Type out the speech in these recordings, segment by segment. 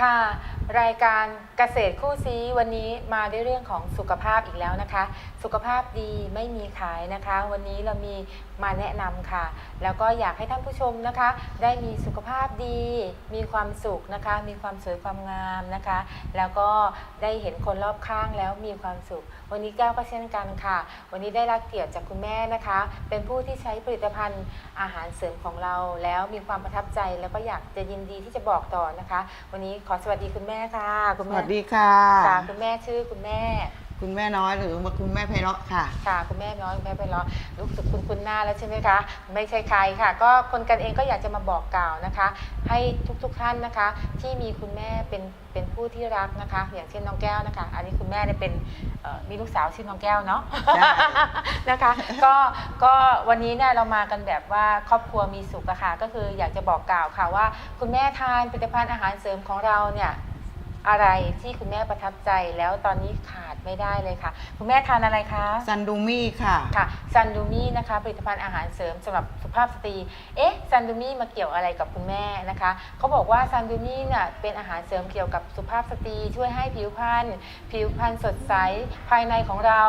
ค่ะ รายการเกษตรคู่ซีวันนี้มาด้วยเรื่องของสุขภาพอีกแล้วนะคะ สุขภาพดีไม่มีขายนะคะ วันนี้เรามีมาแนะนำค่ะ แล้วก็อยากให้ท่านผู้ชมนะคะ ได้มีสุขภาพดี มีความสุขนะคะ มีความสวยความงามนะคะ แล้วก็ได้เห็นคนรอบข้างแล้วมีความสุข วันนี้แก้วก็เช่นกันค่ะ วันนี้ได้รับเกียรติจากคุณแม่นะคะ เป็นผู้ที่ใช้ผลิตภัณฑ์อาหารเสริมของเรา แล้วมีความประทับใจแล้วก็อยากจะยินดีที่จะบอกต่อนะคะ วันนี้ขอสวัสดีคุณแม่ค่ะ คุณสแม่วัสดีค่ะ ค่ะคุณแม่ชื่อคุณแม่ คุณแม่น้อยหรือว่าคุณแม่ไพเราะค่ะ ค่ะคุณแม่น้อยคุณแม่ไปรอรู้สึกคุณคุณหน้าแล้วใช่ไหมคะไม่ใช่ใครค่ะ ก็คนกันเองก็อยากจะมาบอกกล่าวนะคะ ให้ทุกๆท่านนะคะ ที่มีคุณแม่เป็นเป็นผู้ที่รักนะคะ อย่างเช่นน้องแก้วนะคะ อันนี้คุณแม่เนี่ยเป็นเอ่อมีลูกสาวชื่อน้องแก้วเนาะ ใช่ นะคะ ก็ก็วันนี้เนี่ยเรามากันแบบว่าครอบครัวมีสุขอะค่ะก็คืออยากจะบอกกล่าวค่ะว่า คุณแม่ทานผลิตภัณฑ์อาหารเสริมของเราเนี่ย อะไรที่คุณแม่ประทับใจแล้วตอนนี้ขาดไม่ได้เลยค่ะ คุณแม่ทานอะไรคะ ซันดูมี่ค่ะ ค่ะซันดูมี่นะคะผลิตภัณฑ์อาหารเสริมสำหรับสุภาพสตรี เอ๊ะซันดูมี่มาเกี่ยวอะไรกับคุณแม่นะคะเขาบอกว่าซันดูมี่เนี่ยเป็นอาหารเสริมเกี่ยวกับสุภาพสตรี ช่วยให้ผิวพรรณผิวพรรณสดใสภายในของเรา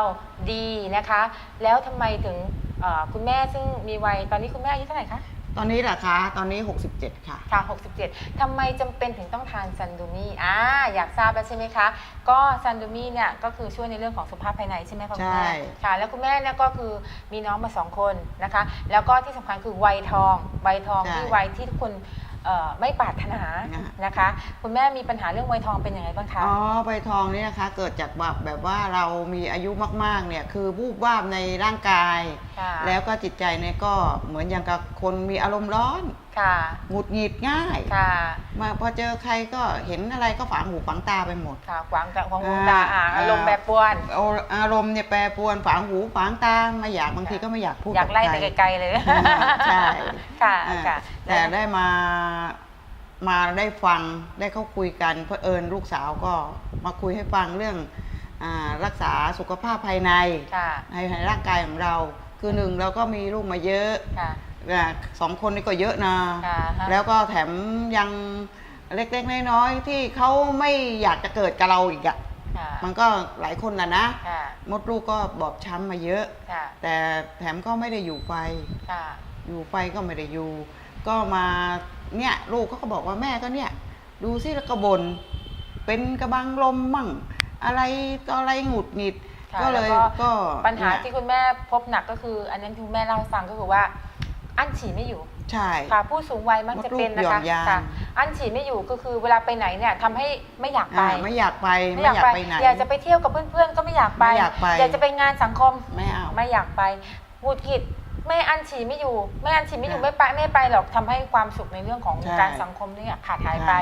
ดีนะคะ แล้วทำไมถึงเอ่อคุณแม่ซึ่งมีวัยตอนนี้คุณแม่อายุเท่าไหร่คะ ตอนนี้เหรอคะ ตอนนี้ 67 ค่ะ ค่ะ 67 ทำไมจำเป็นถึงต้องทานซันดูมี่อ่าอยากทราบแล้วใช่ไหมคะ ก็ซันดูมี่เนี่ยก็คือช่วยในเรื่องของสุขภาพภายในใช่ไหมคะคุณแม่ใช่ ค่ะ แล้วคุณแม่เนี่ยก็คือมีน้องมาสองคนนะคะ แล้วก็ที่สำคัญคือวัยทอง วัยทองที่วัยที่ทุกคนเอ่อ ไม่ปรารถนานะคะ คุณแม่มีปัญหาเรื่องวัยทองเป็นยังไงบ้างคะอ๋อใบทองเนี่ยนะคะ เกิดจากแบบแบบว่าเรามีอายุมากๆเนี่ยคือวูบวาบในร่างกายค่ะแล้วก็จิตใจเนี่ยก็เหมือนอย่างกับคนมีอารมณ์ร้อนค่ะหงุดหงิดง่ายค่ะมาพอเจอใครก็เห็นอะไรก็ฝังหูฝังตาไปหมดค่ะขวางจากของหูอ่าตาอ่าอารมณ์แบบปรวนเอาอารมณ์เนี่ยแปรปรวนฝังหูฝังตาไม่อยากบางทีก็ไม่อยากพูดอยากไล่บไปใครไกลๆเลยอ่าใช่ค่ะอ่าค่ะ แต่ได้มามาได้ฟังได้เข้าคุยกันเพราะเอิญลูกสาวก็มาคุยให้ฟังเรื่องอารักษาสุขภาพภายในค่ะในในร่างกายของเรา คือหนึ่งเราก็มีลูกมาเยอะค่ะอ่า สองคนนี่ก็เยอะนะค่ะฮะ แล้วก็แถมยังเล็กๆน้อยๆที่เขาไม่อยากจะเกิดกับเราอีกอะค่ะมันก็หลายคนนะนะ ค่ะมดลูกก็บอบช้ำมาเยอะ ค่ะแต่แถมก็ไม่ได้อยู่ไป ค่ะอยู่ไปก็ไม่ได้อยู่ ก็มาเนี่ยลูกเขาก็บอกว่าแม่ก็เนี่ย ดูสิแล้วก็บน เป็นกระบังลมมั่ง อะไรต่ออะไรหงุดหงิด ค่ะก็เลยแล้วก็ก็ปัญหาเนี่ย ที่คุณแม่พบหนักก็คือ อันนั้นที่คุณแม่เล่าให้ฟังก็คือว่า อั้นฉี่ไม่อยู่ใช่ ค่ะผู้สูงวัยมักจะเป็นมดลูนะกหย่อคะนยาน ค่ะอั้นฉี่ไม่อยู่ก็คือเวลาไปไหนเนี่ยทำให้ไม่อยากไป อ่าไม่อยากไปไม่อยากไปไหน อยากจะไปเที่ยวกับเพื่อนๆก็ไม่อยากไป ไม่อยากไป อยากจะไปงานสังคมไม่เอา ไม่อยากไปหงุดหงิด แม่อันฉี่ไม่อยู่แม่อันฉี่ไม่อยู่ค่ะไม่ไปไม่ไปหรอกทำให้ความสุขในเรื่องของใช่การสังคมเนี่ยขาดหายใช่ไป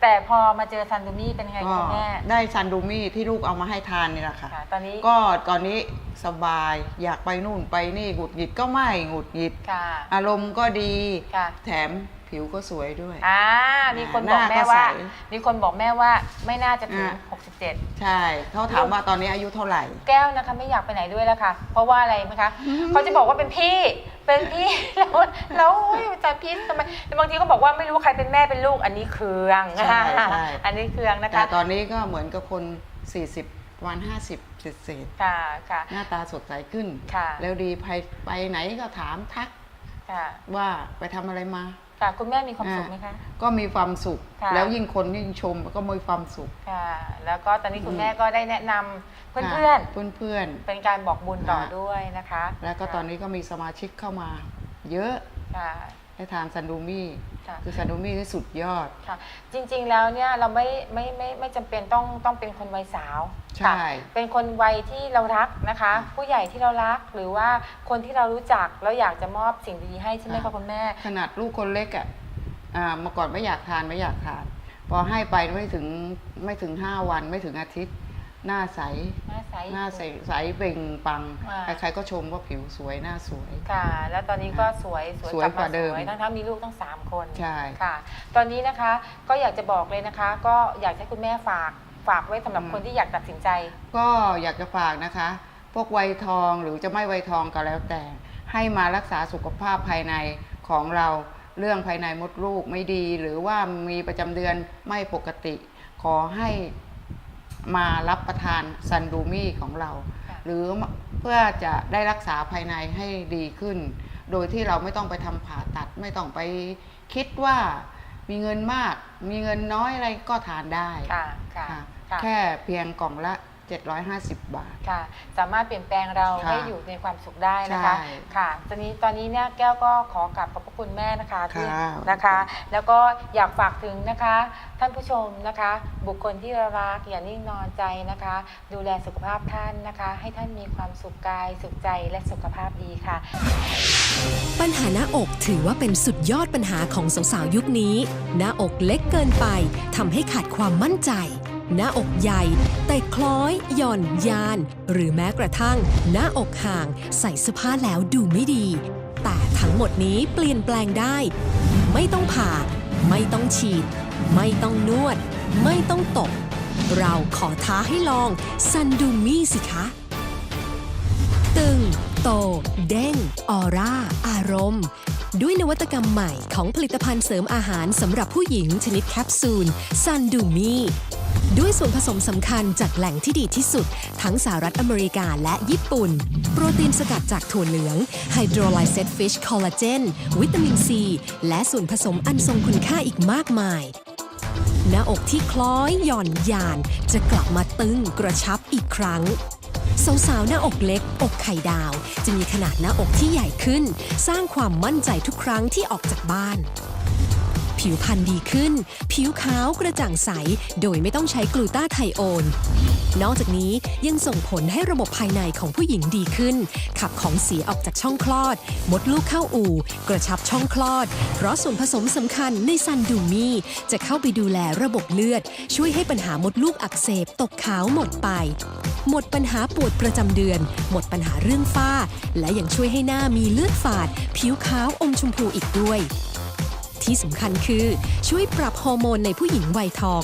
แต่พอมาเจอซันดูมี่เป็นไงก็คุณแม่ได้ซันดูมี่ที่ลูกเอามาให้ทานนี่แหละค่ะค่ะตอนนี้ก็ตอนนี้สบายอยากไปนู่นไปนี่หงุดหงิดก็ไม่หงุดหงิดค่ะอารมณ์ก็ดีค่ะแถม ผิวก็สวยด้วย อ่ามีคนหบอกน้าแม่ก็ว่าใส มีคนบอกแม่ว่าไม่น่าจะถึง อ่า67 ใช่เขาถามว่าตอนนี้อายุเท่าไหร่ แก้วนะคะ ไม่อยากไปไหนด้วยแล้วค่ะ เพราะว่าอะไรไหมคะ เขาจะบอกว่าเป็นพี่ เป็นพี่ แล้วแล้วอุ๊ยจะพี่ทำไมบางทีก็บอกว่าไม่รู้ใครเป็นแม่เป็นลูกอันนี้เครืองใช่ใช่ อันนี้เครืองนะแต่คะตอนนี้ก็เหมือนกับคน 40วัน50เศษเศษค่ะค่ะ ๆหน้าตาสดใสขึ้น ค่ะ แล้วดีไปไปไหนก็ถามทักค่ะ ว่าไปทำอะไรมา ค่ะ คุณแม่มีความสุขไหมคะ ก็มีความสุข ค่ะ แล้วยิ่งคนยิ่งชมก็มีความสุขค่ะ แล้วก็ตอนนี้คุณอืมแม่ก็ได้แนะนำเพื่อนเพื่อนเพื่อน ๆ เป็นการบอกบุญต่อด้วยนะคะๆแล้วก็ตอนนี้ก็มีสมาชิกเข้ามา เยอะ ค่ะ ให้ทานซันดูมี่ค่ะ คือซันดูมี่ที่สุดยอด ค่ะ จริงๆแล้วเนี่ยเราไม่ไม่ไม่ไม่จำเป็นต้องต้องเป็นคนวัยสาวใช่ ค่ะเป็นคนวัยที่เรารักนะคะ ผู้ใหญ่ที่เรารักหรือว่าคนที่เรารู้จักแล้วอยากจะมอบสิ่งดีๆให้ใช่ไหมคะคุณแม่ ขนาดลูกคนเล็กอะอ่าเมื่อก่อนไม่อยากทานไม่อยากทาน พอให้ไปไม่ถึงไม่ถึงห้าวันไม่ถึงอาทิตย์ หน้าใส หน้าใสหน้าใสใสเปล่งปลัง อ่า ใครๆก็ชมว่าผิวสวยหน้าสวย ค่ะ แล้วตอนนี้ก็สวยสวยสวยกลับกว่าเดิมสวยทั้งๆมีลูกตั้งสามคนใช่ ค่ะ ตอนนี้นะคะก็อยากจะบอกเลยนะคะ ก็อยากให้คุณแม่ฝากฝากไว้สำหรับคนที่อยากตัดสินใจ ก็อยากจะฝากนะคะ พวกวัยทองหรือจะไม่วัยทองก็แล้วแต่ ให้มารักษาสุขภาพภายในของเราเรื่องภายในมดลูกไม่ดี หรือว่ามีประจำเดือนไม่ปกติ ขอให้ มารับประทานซันดูมี่ของเราค่ะหรือเพื่อจะได้รักษาภายในให้ดีขึ้น โดยที่เราไม่ต้องไปทำผ่าตัดไม่ต้องไปคิดว่ามีเงินมากมีเงินน้อยอะไรก็ทานได้ค่ะค่ะค่ะค่ะแค่เพียงกล่องละ 750 บาท ค่ะ สามารถเปลี่ยนแปลงเราค่ะให้อยู่ในความสุขได้นะคะ ใช่ค่ะ ตอนนี้ตอนนี้เนี่ยแก้วก็ขอกลับขอบพระคุณแม่นะคะที่ค่ะนะคะ แล้วก็อยากฝากถึงนะคะ ท่านผู้ชมนะคะ บุคคลที่เรารักอย่านิ่งนอนใจนะคะ ดูแลสุขภาพท่านนะคะ ให้ท่านมีความสุขกายสุขใจและสุขภาพดีค่ะ ปัญหาหน้าอกถือว่าเป็นสุดยอดปัญหาของสาวๆยุคนี้ หน้าอกเล็กเกินไปทำให้ขาดความมั่นใจ หน้าอกใหญ่ แต่คล้อยหย่อนยาน หรือแม้กระทั่ง หน้าอกห่าง ใส่เสื้อผ้าแล้วดูไม่ดี แต่ทั้งหมดนี้เปลี่ยนแปลงได้ ไม่ต้องผ่า ไม่ต้องฉีด ไม่ต้องนวด ไม่ต้องตบเราขอท้าให้ลองซันดูมี่สิคะ ตึง โต เด้ง ออร่า อารมณ์ ด้วยนวัตกรรมใหม่ของผลิตภัณฑ์เสริมอาหารสำหรับผู้หญิงชนิดแคปซูลซันดูมี ด้วยส่วนผสมสำคัญจากแหล่งที่ดีที่สุด ทั้งสหรัฐอเมริกาและญี่ปุ่น โปรตีนสกัดจากถั่วเหลืองไฮโดรไลเซตฟิชคอลลาเจนวิตามินซี และส่วนผสมอันทรงคุณค่าอีกมากมาย หน้าอกที่คล้อยหย่อนยานจะกลับมาตึงกระชับอีกครั้งสาวๆหน้าอกเล็ก อกไข่ดาว จะมีขนาดหน้าอกที่ใหญ่ขึ้น สร้างความมั่นใจทุกครั้งที่ออกจากบ้าน ผิวพรรณดีขึ้น ผิวขาวกระจ่างใส โดยไม่ต้องใช้กลูตาไทโอนนอกจากนี้ยังส่งผลให้ระบบภายในของผู้หญิงดีขึ้น ขับของเสียออกจากช่องคลอด มดลูกเข้าอู่ กระชับช่องคลอด เพราะส่วนผสมสำคัญในซันดูมีจะเข้าไปดูแลระบบเลือด ช่วยให้ปัญหามดลูกอักเสบตกขาวหมดไป หมดปัญหาปวดประจำเดือน หมดปัญหาเรื่องฝ้า และยังช่วยให้หน้ามีเลือดฝาด ผิวขาวอมชมพูอีกด้วย ที่สำคัญคือ ช่วยปรับฮอร์โมนในผู้หญิงวัยทอง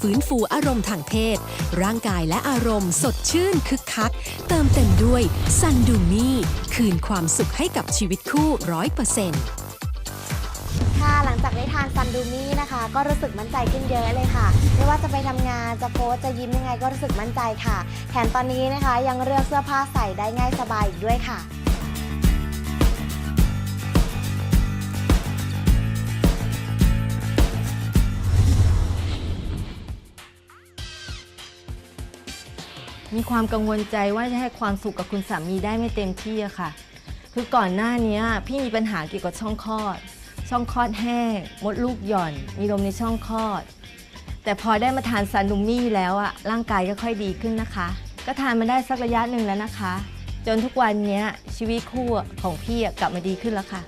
ฟื้นฟูอารมณ์ทางเพศ ร่างกายและอารมณ์ สดชื่นคึกคัก เติมเต็มด้วยซันดูมี่คืนความสุขให้กับชีวิตคู่ร้อยเปอร์เซ็นต์ค่ะหลังจากได้ทานซันดูมี่นะคะ ก็รู้สึกมั่นใจขึ้นเยอะเลยค่ะ ไม่ว่าจะไปทำงานจะโพสต์จะยิ้มยังไงก็รู้สึกมั่นใจค่ะ แถมตอนนี้นะคะยังเลือกเสื้อผ้าใส่ได้ง่ายสบายอีกด้วยค่ะ มีความกังวลใจว่าจะให้ความสุขกับคุณสามีได้ไม่เต็มที่อะค่ะ คือก่อนหน้านี้พี่มีปัญหาเกี่ยวกับช่องคลอด ช่องคลอดแห้ง มดลูกหย่อน มีลมในช่องคลอด แต่พอได้มาทานซานูมี่แล้วอะร่างกายก็ค่อยดีขึ้นนะคะ ก็ทานมาได้สักระยะหนึ่งแล้วนะคะ จนทุกวันนี้ชีวิตคู่ของพี่กลับมาดีขึ้นแล้วค่ะ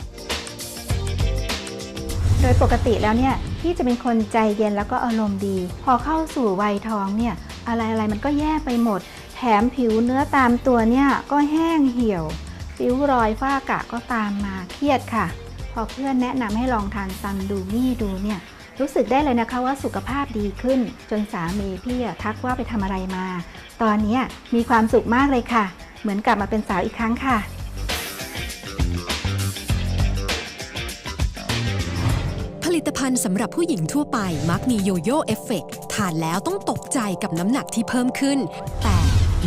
โดยปกติแล้วเนี่ยพี่จะเป็นคนใจเย็นแล้วก็อารมณ์ดี พอเข้าสู่วัยทองเนี่ยอะไรอะไรมันก็แย่ไปหมด แถมผิวเนื้อตามตัวเนี่ยก็แห้งเหี่ยวริ้วรอยฝ้ากระก็ตามมาเครียดค่ะ พอเพื่อนแนะนำให้ลองทานซันดูมี่ดูเนี่ยรู้สึกได้เลยนะคะว่าสุขภาพดีขึ้น จนสามีพี่อะทักว่าไปทำอะไรมา ตอนนี้มีความสุขมากเลยค่ะ เหมือนกลับมาเป็นสาวอีกครั้งค่ะผลิตภัณฑ์สำหรับผู้หญิงทั่วไปมักมีโยโย่เอฟเฟกต์ทานแล้วต้องตกใจกับน้ำหนักที่เพิ่มขึ้น แต่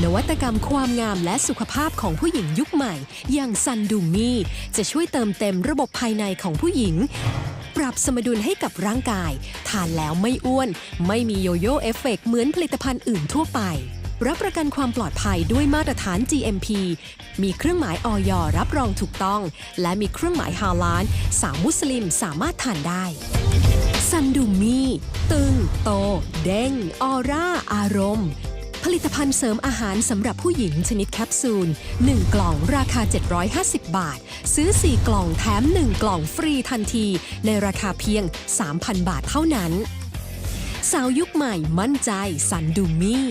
นวัตกรรมความงามและสุขภาพของผู้หญิงยุคใหม่ อย่างซันดูมี่จะช่วยเติมเต็มระบบภายในของผู้หญิง ปรับสมดุลให้กับร่างกาย ทานแล้วไม่อ้วน ไม่มีโยโย่เอฟเฟกต์เหมือนผลิตภัณฑ์อื่นทั่วไปรับประกันความปลอดภัยด้วยมาตรฐาน GMP มีเครื่องหมายออยรับรองถูกต้อง และมีเครื่องหมายฮาลาลสาวมุสลิมสามารถทานได้ ซันดูมี ตึง โต เด้ง ออร่า อารมณ์ ผลิตภัณฑ์เสริมอาหารสำหรับผู้หญิงชนิดแคปซูล 1 กล่องราคา 750 บาท ซื้อ 4 กล่องแถม 1 กล่องฟรีทันที ในราคาเพียง 3,000 บาทเท่านั้น สาวยุคใหม่มั่นใจซันดูมี่